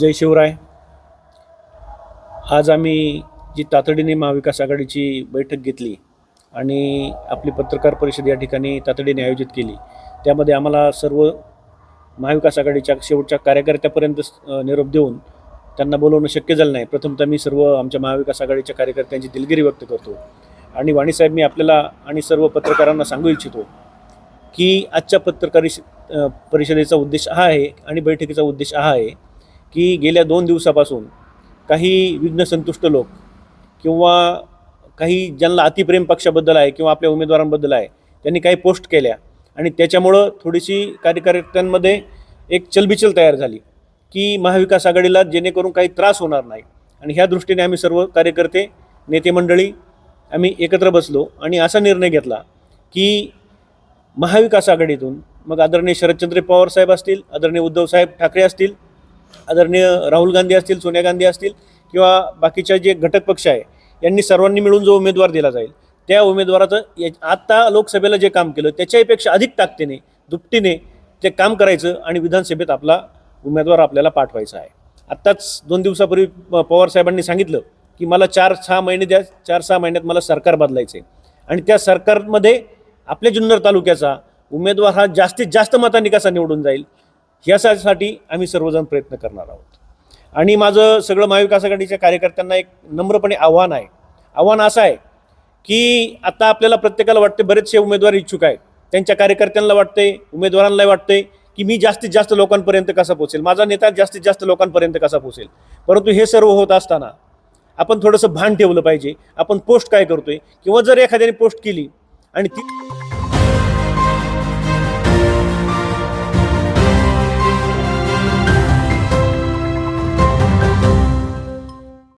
जय शिवराय. आज आम्ही जी तातडीने महाविकास आघाडीची बैठक घेतली आणि आपली पत्रकार परिषद या ठिकाणी तातडीने आयोजित केली त्यामध्ये आम्हाला सर्व महाविकास आघाडीच्या शेवटच्या कार्यकर्त्यापर्यंत निरोप देऊन त्यांना बोलवणं शक्य झालं नाही. प्रथमतः मी सर्व आमच्या महाविकास आघाडीच्या कार्यकर्त्यांची दिलगिरी व्यक्त करतो आणि वाणीसाहेब मी आपल्याला आणि सर्व पत्रकारांना सांगू इच्छितो की आजच्या पत्रकारी परिषदेचा उद्देश हा आहे आणि बैठकीचा उद्देश हा आहे की गेल्या दोन दिवसापासून काही विघ्नसंतुष्ट लोक किंवा काही ज्यांना अतिप्रेम पक्षाबद्दल आहे किंवा आपल्या उमेदवारांबद्दल आहे त्यांनी काही पोस्ट केल्या आणि त्याच्यामुळं थोडीशी कार्यकर्त्यांमध्ये एक चलबिचल तयार झाली की महाविकास आघाडीला जेणेकरून काही त्रास होणार नाही. आणि ह्या दृष्टीने आम्ही सर्व कार्यकर्ते नेते मंडळी आम्ही एकत्र बसलो आणि असा निर्णय घेतला की महाविकास आघाडीतून मग आदरणीय शरदचंद्र पवार साहेब असतील आदरणीय उद्धवसाहेब ठाकरे असतील आदरणीय राहुल गांधी असतील सोनिया गांधी असतील किंवा बाकीच्या जे घटक पक्ष आहे यांनी सर्वांनी मिळून जो उमेदवार दिला जाईल त्या उमेदवाराचं या आत्ता लोकसभेला जे काम केलं त्याच्यापेक्षा अधिक ताकदीने दुपटीने ते काम करायचं आणि विधानसभेत आपला उमेदवार आपल्याला पाठवायचा आहे. आत्ताच दोन दिवसापूर्वी पवार साहेबांनी सांगितलं की मला चार सहा महिने द्या चार सहा महिन्यात मला सरकार बदलायचं आहे. आणि त्या सरकारमध्ये आपल्या जुन्नर तालुक्याचा उमेदवार हा जास्तीत जास्त मतांनी कसा निवडून जाईल ह्यासाठी आम्ही सर्वजण प्रयत्न करणार आहोत. आणि माझं सगळं महाविकास आघाडीच्या कार्यकर्त्यांना एक नम्रपणे आव्हान आहे. आव्हान असं आहे की आता आपल्याला प्रत्येकाला वाटते बरेचसे उमेदवार इच्छुक आहेत. त्यांच्या कार्यकर्त्यांना वाटते उमेदवारांना वाटते की मी जास्तीत जास्त लोकांपर्यंत कसा पोचेल माझा नेता जास्तीत जास्त लोकांपर्यंत कसा पोचेल परंतु हे सर्व होत असताना आपण थोडंसं भान ठेवलं पाहिजे. आपण पोस्ट काय करतोय? किंवा जर एखाद्याने पोस्ट केली आणि ती